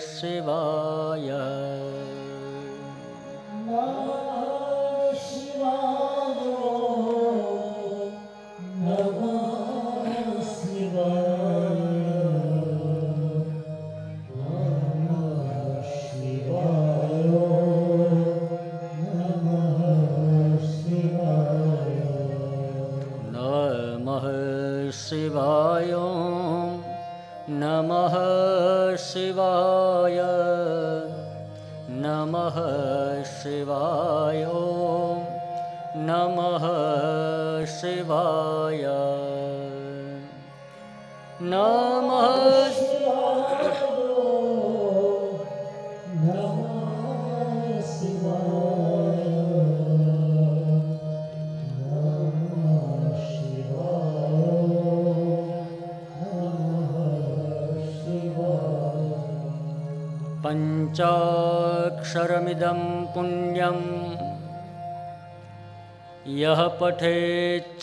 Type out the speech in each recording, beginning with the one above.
शिवाय। पञ्चाक्षरमिदं पुण्यं यः पठेच्छिवसन्निधौ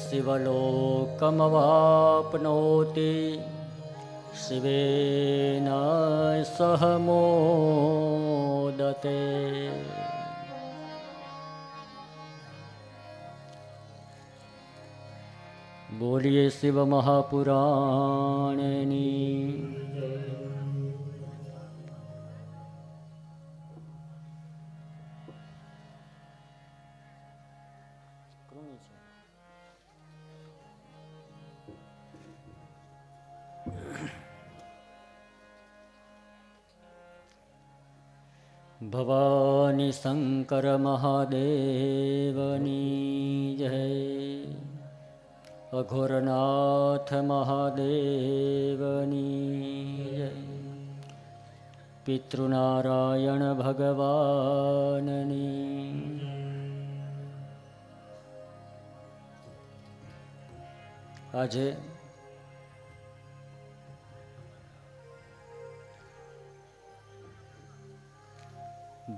शिवलोकमवाप्नोति। शिवेन सह मोदते બોલીએ શિવ મહાપુરાણની. ભવાની શંકર મહાદેવની જય. અઘોરનાથ મહાદેવની પિતૃનારાયણ ભગવાનની આજે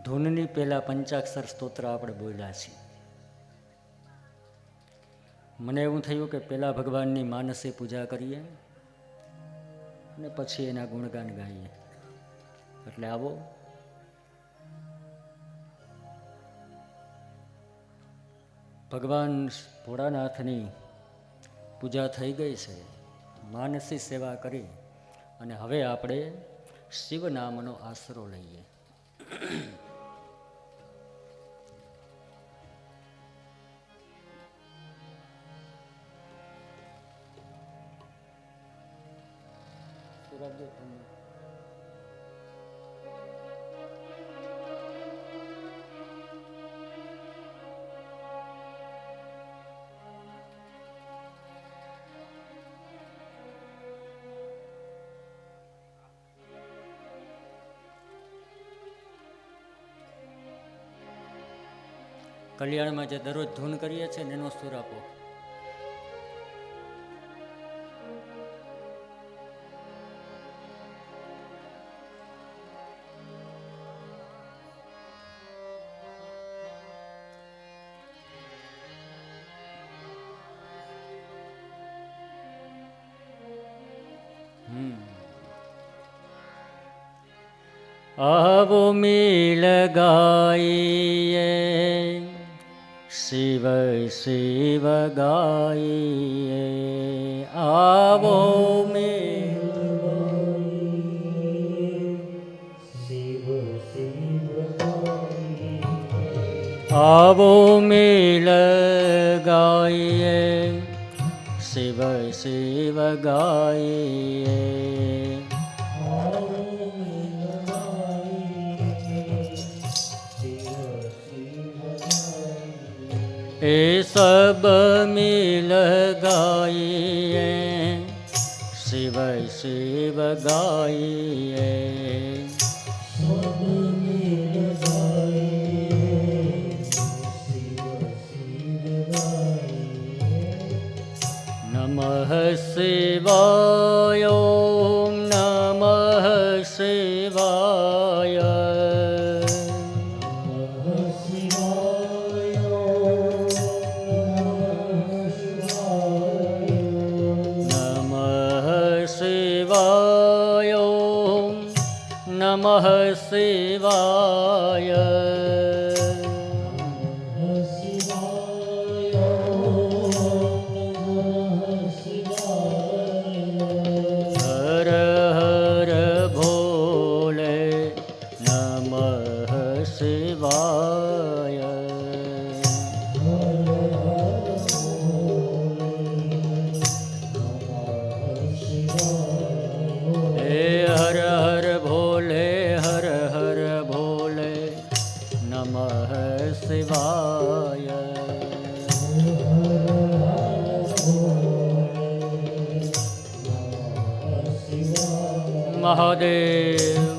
ધૂનની પહેલા પંચાક્ષર સ્તોત્ર આપણે બોલ્યા છીએ. મને એવું થયું કે પહેલાં ભગવાનની માનસે પૂજા કરીએ અને પછી એના ગુણગાન ગાઈએ. એટલે આવો. ભગવાન ભોળાનાથની પૂજા થઈ ગઈ છે. માનસી સેવા કરી અને હવે આપણે શિવ નામનો આશરો લઈએ. કલ્યાણમાં જે દરરોજ ધૂન કરીએ છીએ ને એનો સુર આપો. આવો મેળ ગાઈએ શિવ શિવ ગાઈએ એ સબ મિલ ગાઈએ શિવ શિવ ગાઈએ નમઃ મહાદેવ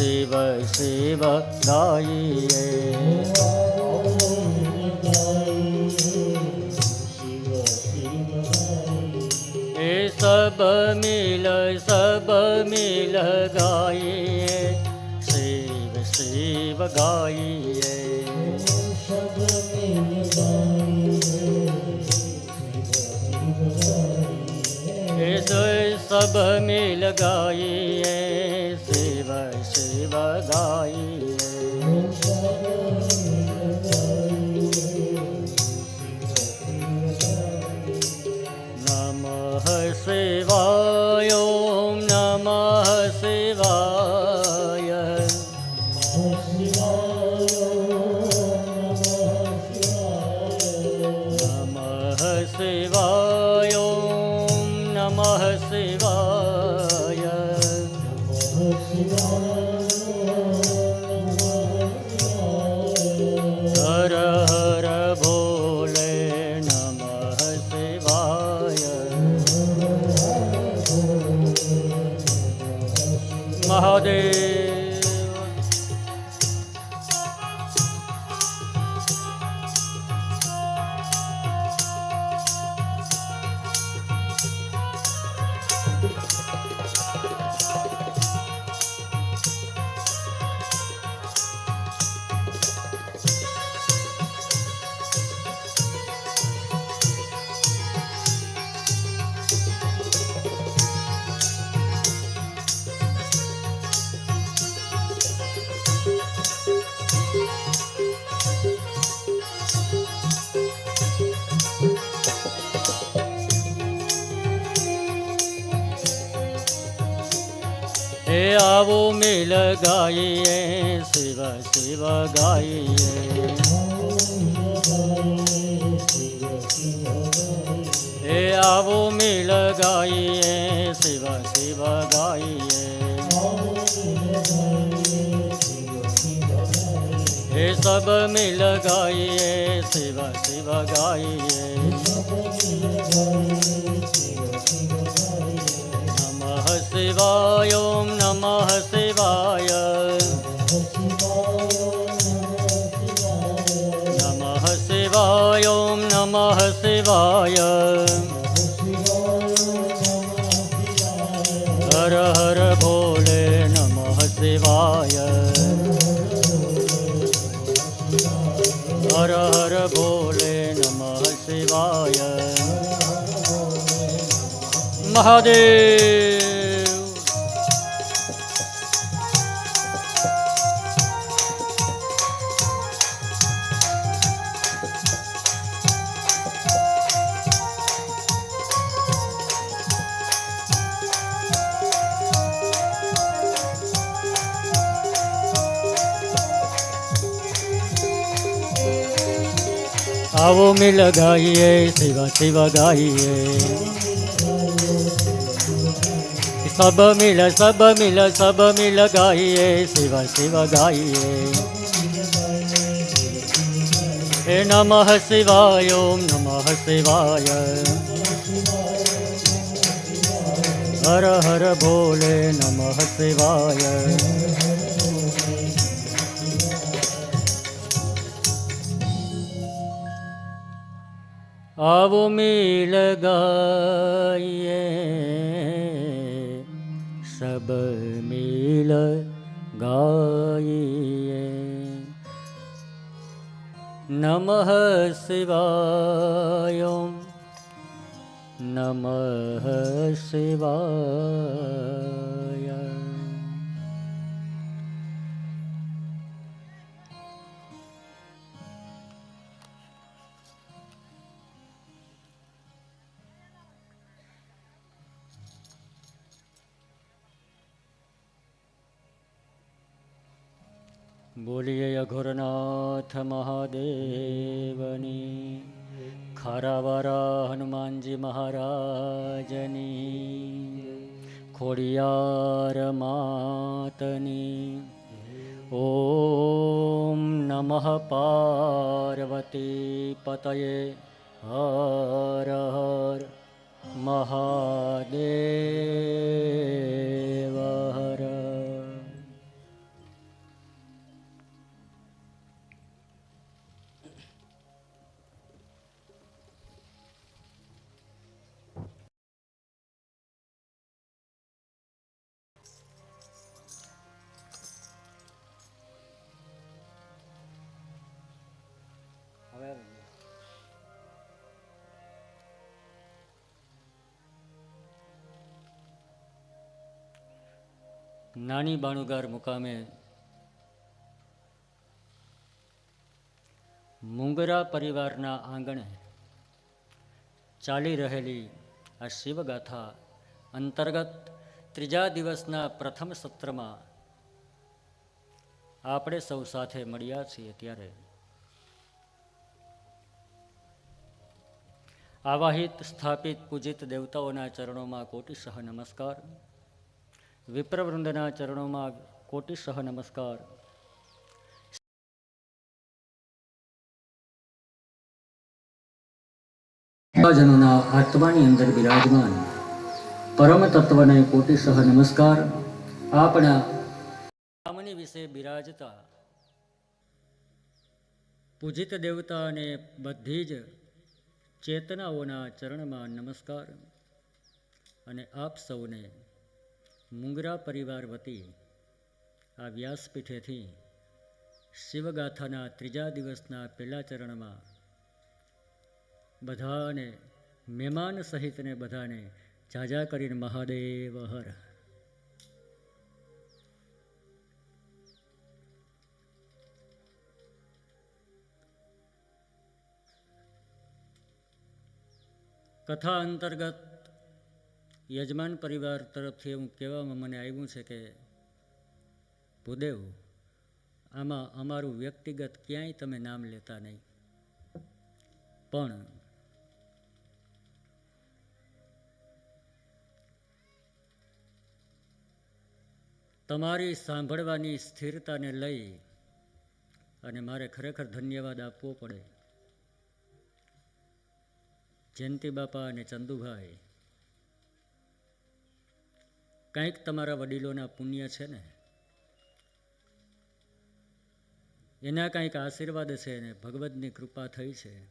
શિવ શિવ ગાઈએ. સબ મિલ ગાઈએ. શિવ શિવ ગાઈએ. એ સબ મિલ ગાઈએ. શિવ શિવ ગાઈએ, શિવ શિવ ગાઈએ. હે આવો મિલ ગાઈએ, શિવ શિવ ગાઈએ. હે સબ મિલ ગાઈએ, શિવ શિવ ગાઈએ. નમઃ શિવાય નમઃ શિવાય. શિવાય. હર હર ભોલે નમઃ શિવાય. હર હર ભોલે નમઃ શિવાય. મહાદેવ! આવો મિલ ગાઈએ શિવ શિવ ગાઈએ. સબ મિલ સબ મિલ સબ મિલ ગાઈએ શિવ શિવ ગાઈએ. હે નમઃ શિવાય, ઓમ નમઃ શિવાય. હર હર ભોલે નમઃ શિવાય. आव मीलग गाइए। नमः शिवाय नमः शिवाय। બોલીએ અઘોરનાથ મહાદેવની ખારાવારા હનુમાનજી મહારાજની ખોડિયાર માતની ઓમ નમઃ પાર્વતી પતયે હર હર મહાદેવ હર નાની બાણુગાર મુકામે મુંગરા પરિવારના આંગણે ચાલી રહેલી આ શિવગાથા અંતર્ગત ત્રીજા દિવસના પ્રથમ સત્રમાં આપણે સૌ સાથે મળ્યા છીએ ત્યારે. આવાહિત સ્થાપિત પૂજિત દેવતાઓના ચરણોમાં કોટિસહ નમસ્કાર. વિપ્રવૃંદના ચરણોમાં કોટી સહ નમસ્કાર જનોના આત્માની અંદર બિરાજમાન પરમ તત્વને કોટિસહ નમસ્કાર આપણા કામની વિશે બિરાજતા પૂજિત દેવતા અને બધી જ ચેતનાઓના ચરણમાં નમસ્કાર અને આપ સૌને મુંગરા પરિવાર વતી આ વ્યાસપીઠેથી શિવગાથાના ત્રીજા દિવસના પહેલા ચરણમાં બધાને મહેમાન સહિતને બધાને જાજા કરીને મહાદેવ હર. કથા અંતર્ગત યજમાન પરિવાર તરફથી એવું કહેવામાં મને આવ્યું છે કે, ભૂદેવ, આમાં અમારું વ્યક્તિગત ક્યાંય તમે નામ લેતા નહીં. પણ તમારી સાંભળવાની સ્થિરતાને લઈ અને મારે ખરેખર ધન્યવાદ આપવો પડે. જયંતિ બાપા અને ચંદુભાઈ કંઈક તમારા વડીલોના પુણ્ય છે ને? એના કંઈક આશીર્વાદ છે ને? ભગવદની કૃપા થઈ છે.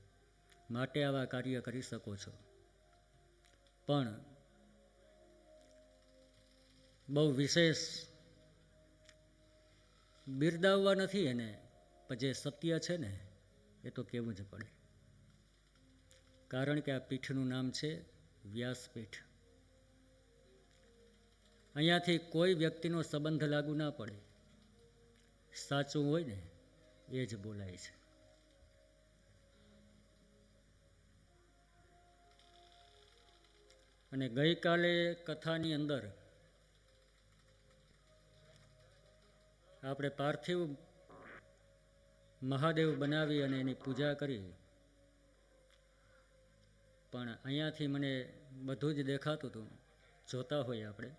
માટે આવા કાર્ય કરી શકો છો. પણ બહુ વિશેષ બિરદાવવા નથી એને. પણ જે સત્ય છે ને, એ તો કહેવું જ પડે. કારણ કે આ પીઠનું નામ છે વ્યાસપીઠ. અહીંયાથી કોઈ વ્યક્તિનો સંબંધ લાગુ ના પડે. સાચું હોય ને, એ જ બોલાય છે. અને ગઈકાલે કથાની અંદર આપણે પાર્થિવ મહાદેવ બનાવી અને એની પૂજા કરી. પણ અહીંયાથી મને બધું જ દેખાતું હતું. જોતા હોઈએ આપણે.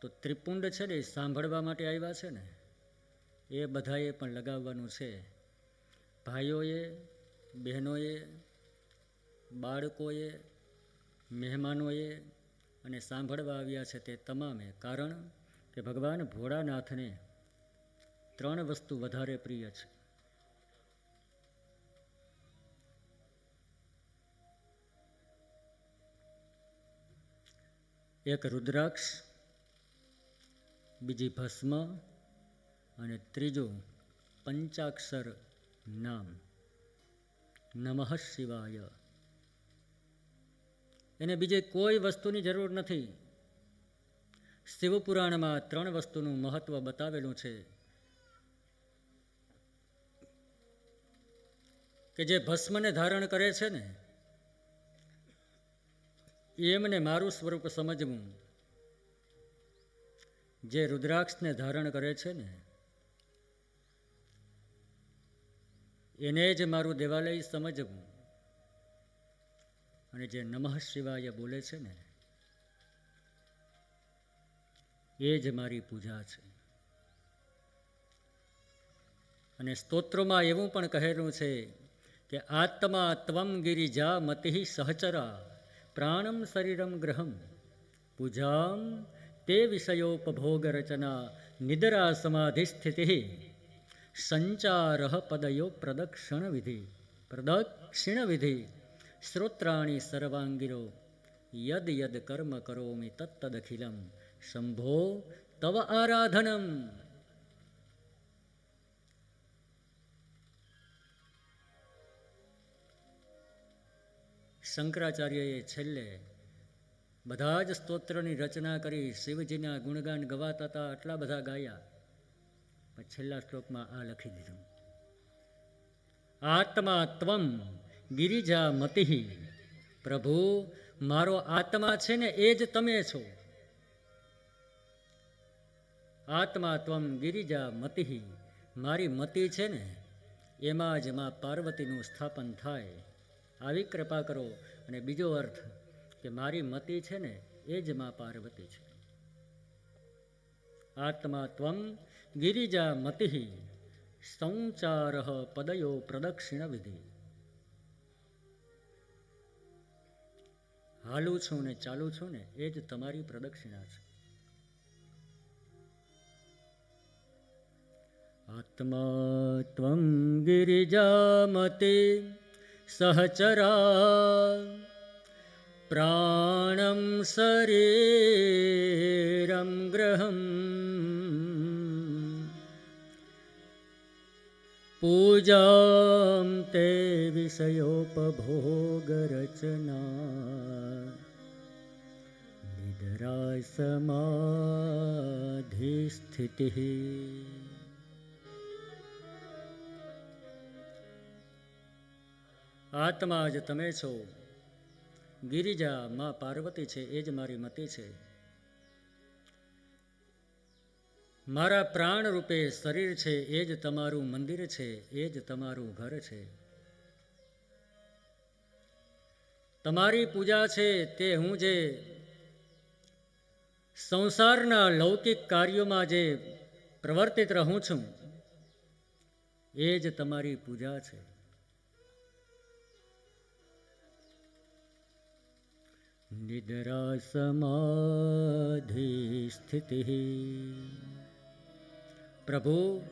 તો ત્રિપુંડ છે ને એ સાંભળવા માટે આવ્યા છે ને, એ બધાએ પણ લગાવવાનું છે. ભાઈઓએ, બહેનોએ, બાળકોએ, મહેમાનોએ અને સાંભળવા આવ્યા છે તે તમામે કારણ કે ભગવાન ભોળાનાથને ત્રણ વસ્તુ વધારે પ્રિય છે. એક રુદ્રાક્ષ બીજી ભસ્મ અને ત્રીજું પંચાક્ષર નામ. નમઃ શિવાય. એને બીજે કોઈ વસ્તુની જરૂર નથી. શિવપુરાણમાં ત્રણ વસ્તુનું મહત્વ બતાવેલું છે. કે જે ભસ્મને ધારણ કરે છે ને, એમને મારું સ્વરૂપ સમજવું. જે રુદ્રાક્ષને ધારણ કરે છે ને, એને જ મારું દેવાલય સમજવું. અને જે નમઃ શિવાય બોલે છે ને, એ જ મારી પૂજા છે. અને સ્તોત્રોમાં એવું પણ કહેલું છે કે આત્મા ત્વમ ગિરિજા મતિ સહચરા પ્રાણમ શરીરમ ગ્રહમ પૂજામ તે વિષયોપભોગ રચના નિદ્રા સમાધિ સ્થિતિ સંચાર પદયો પ્રદક્ષિણ વિધિ પ્રદક્ષિણ વિધિ શ્રોત્રાણી સર્વાંગીરો યદ યદ કર્મ કરોમી તત્તદખિલમ શંભો તવ આરાધનમ શંકરાચાર્યએ છેલ્લે બધા જ સ્તોત્રની રચના કરી શિવજીના ગુણગાન ગવાતા હતા આટલા બધા ગાયા. પણ છેલ્લા શ્લોકમાં આ લખી દીધું. આત્મા ત્વમ ગિરિજા મતિ. પ્રભુ, મારો આત્મા છે ને એ જ તમે છો. આત્મા ત્વમ ગિરિજા મતિ. મારી મતિ છે ને એમાં જ માં પાર્વતીનું સ્થાપન થાય. આવી કૃપા કરો. અને બીજો અર્થ કે મારી મતિ છે ને, એ જ માં પાર્વતી છે. આત્મા ત્વમ ગિરિજા મતિ સંચાર પદયો પ્રદક્ષિણ વિધિ. હાલું છું ને ચાલુ છું ને, એ જ તમારી પ્રદક્ષિણા છે. આત્મા ત્વમ ગિરિજામતે સહચરા પ્રાણમ શરીરમ ગ્રહમ पूजां વિષયોપભોગરચના નિદ્રા સમાધિસ્થિતિ આત્મા જ તમે છો ગિરિજા માં પાર્વતી છે, એ જ મારી મતિ છે. મારા પ્રાણ રૂપે શરીર છે, એ જ તમારું મંદિર છે, એ જ તમારું ઘર છે. તમારી પૂજા છે, તે હું જે સંસારના લૌકિક કાર્યોમાં જે પ્રવર્તિત રહું છું, એ જ તમારી પૂજા છે. નિદ્રા સમાધિ સ્થિતિ પ્રભુ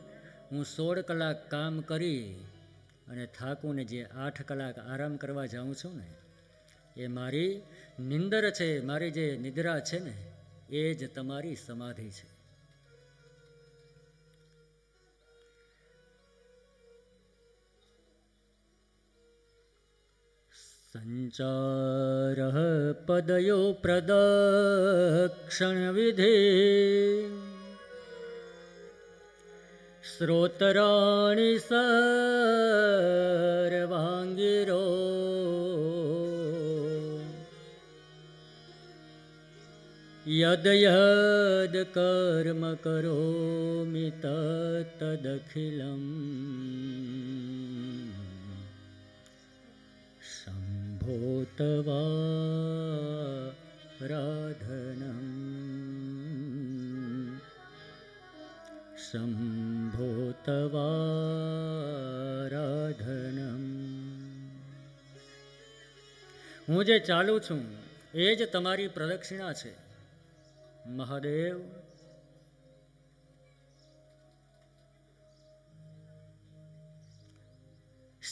હું સોળ કલાક કામ કરી અને થાકું ને જે આઠ કલાક આરામ કરવા જાઉં છું ને, એ મારી નિંદર છે, મારી જે નિદ્રા છે ને, એ જ તમારી સમાધિ છે. सञ्चारः पदयो प्रदक्षणविधे। श्रोतराणि सर्वाङ्गिरो। यद् यद् कर्म करोमि तत्तदखिलम्। તદખિલમ शम्भो શંભોતવારાધનમ હું જે ચાલું છું, એ જ તમારી પ્રદક્ષિણા છે। મહાદેવ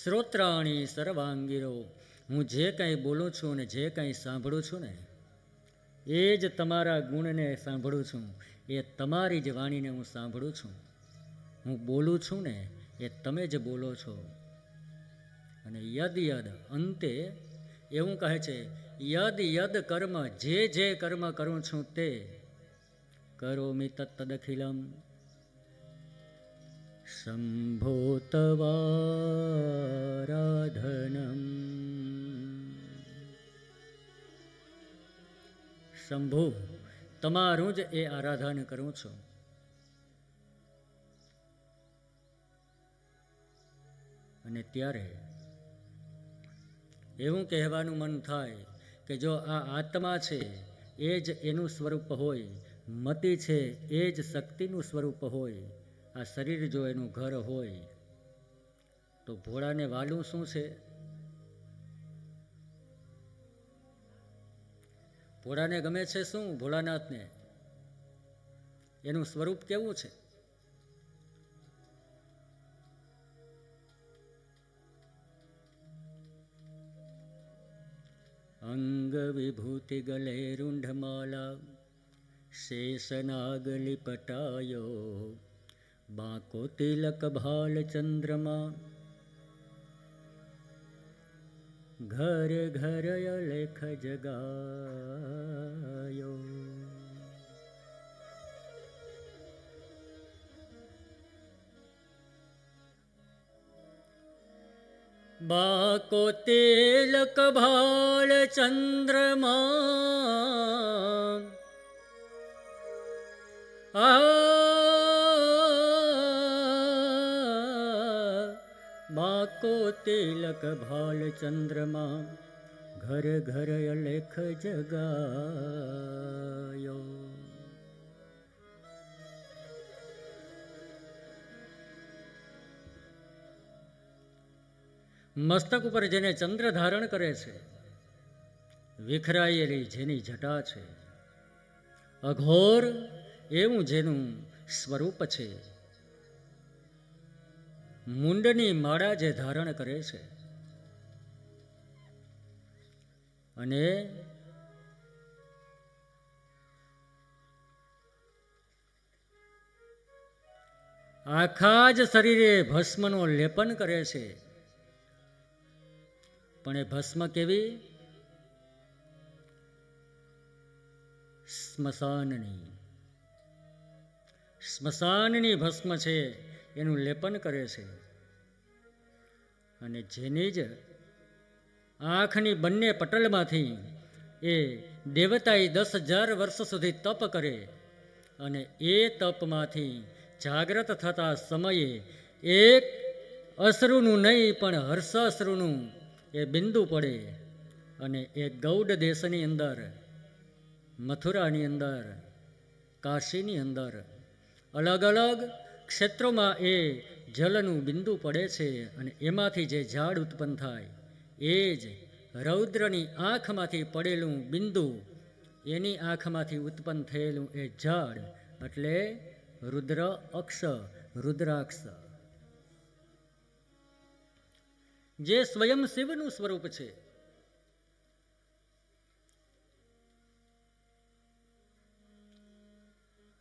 શ્રોત્રાણી સર્વાંગીરો હું જે કાંઈ બોલું છું ને જે કાંઈ સાંભળું છું ને, એ જ તમારા ગુણને સાંભળું છું. એ તમારી જ વાણીને હું સાંભળું છું. હું બોલું છું ને, એ તમે જ બોલો છો. અને યદ યદ અંતે એવું કહે છે, યદ યદ કર્મ જે જે કર્મ કરું છું તે કરો મી તત્તદખિલમ શંભોતવારાધનમ શંભુ તમારું જ એ આરાધન કરું છું. અને ત્યારે એવું કહેવાનું મન થાય કે જો આ આત્મા છે, એ જ એનું સ્વરૂપ હોય, મતિ છે, એ જ શક્તિનું સ્વરૂપ હોય, આ શરીર જો એનું ઘર હોય, તો ભોળાને વાલું શું છે? ભોળાને ગમે છે શું? ભોળાનાથને. એનું સ્વરૂપ કેવું છે? અંગ વિભૂતિ ગલે રૂંઢમાલા શેષનાગલિપટાયો બાંકો તિલક ભાલ ચંદ્રમા घर घर लेख जगायो। बाको तेलक भाल चन्द्रमा आ બાકો તિલક ભાલ ચંદ્રમા, ઘર ઘર અલેખ જગાયો. મસ્તક ઉપર જેને ચંદ્ર ધારણ કરે છે, વિખરાયેલી જેની જટા છે, અઘોર એવું જેનું સ્વરૂપ છે. મુંડની માળા જે ધારણ કરે છે અને આખા જ શરીરે ભસ્મનો લેપન કરે છે. પણ એ ભસ્મ કેવી? સ્મશાનની. સ્મશાનની ભસ્મ છે. એનું લેપન કરે છે. અને જેની જ આંખની બંને પટલમાંથી એ દેવતાએ દસ હજાર વર્ષ સુધી તપ કરે અને એ તપમાંથી જાગ્રત થતા સમયે એક અશ્રુનું નહીં, પણ હર્ષ અશ્રુનું એ બિંદુ પડે અને એ ગૌડ દેશની અંદર, મથુરાની અંદર, કાશીની અંદર અલગ અલગ ક્ષેત્રોમાં એ જલનું બિંદુ પડે છે અને એમાંથી જે ઝાડ ઉત્પન્ન થાય, એ જ રૌદ્રની આંખમાંથી પડેલું બિંદુ, એની આંખમાંથી ઉત્પન્ન થયેલું એ ઝાડ, એટલે રુદ્ર અક્ષ, રુદ્રાક્ષ. જે સ્વયં શિવનું સ્વરૂપ છે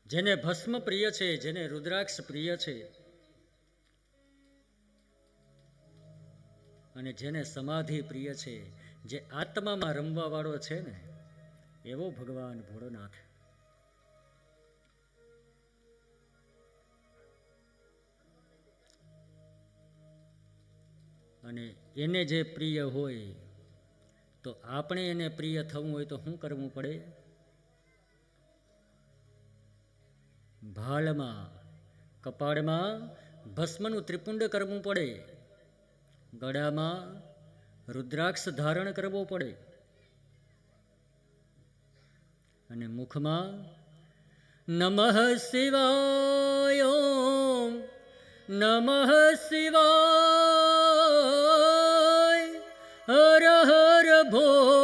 જેને ભસ્મ પ્રિય છે, જેને રુદ્રાક્ષ પ્રિય છે, અને જેને સમાધિ પ્રિય છે, જે આત્મામાં રમવા વાળો છે ને, એવો ભગવાન ભોળોનાથ. અને એને જે પ્રિય હોય, તો આપણે એને પ્રિય થવું હોય તો શું કરવું પડે? ભાલમાં કપાળમાં ભસ્મનું ત્રિપુંડ કરવું પડે. ગળામાં રુદ્રાક્ષ ધારણ કરવો પડે. અને મુખમાં, નમઃ શિવાય નમઃ શિવાય હર હર ભોલે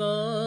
શિવાય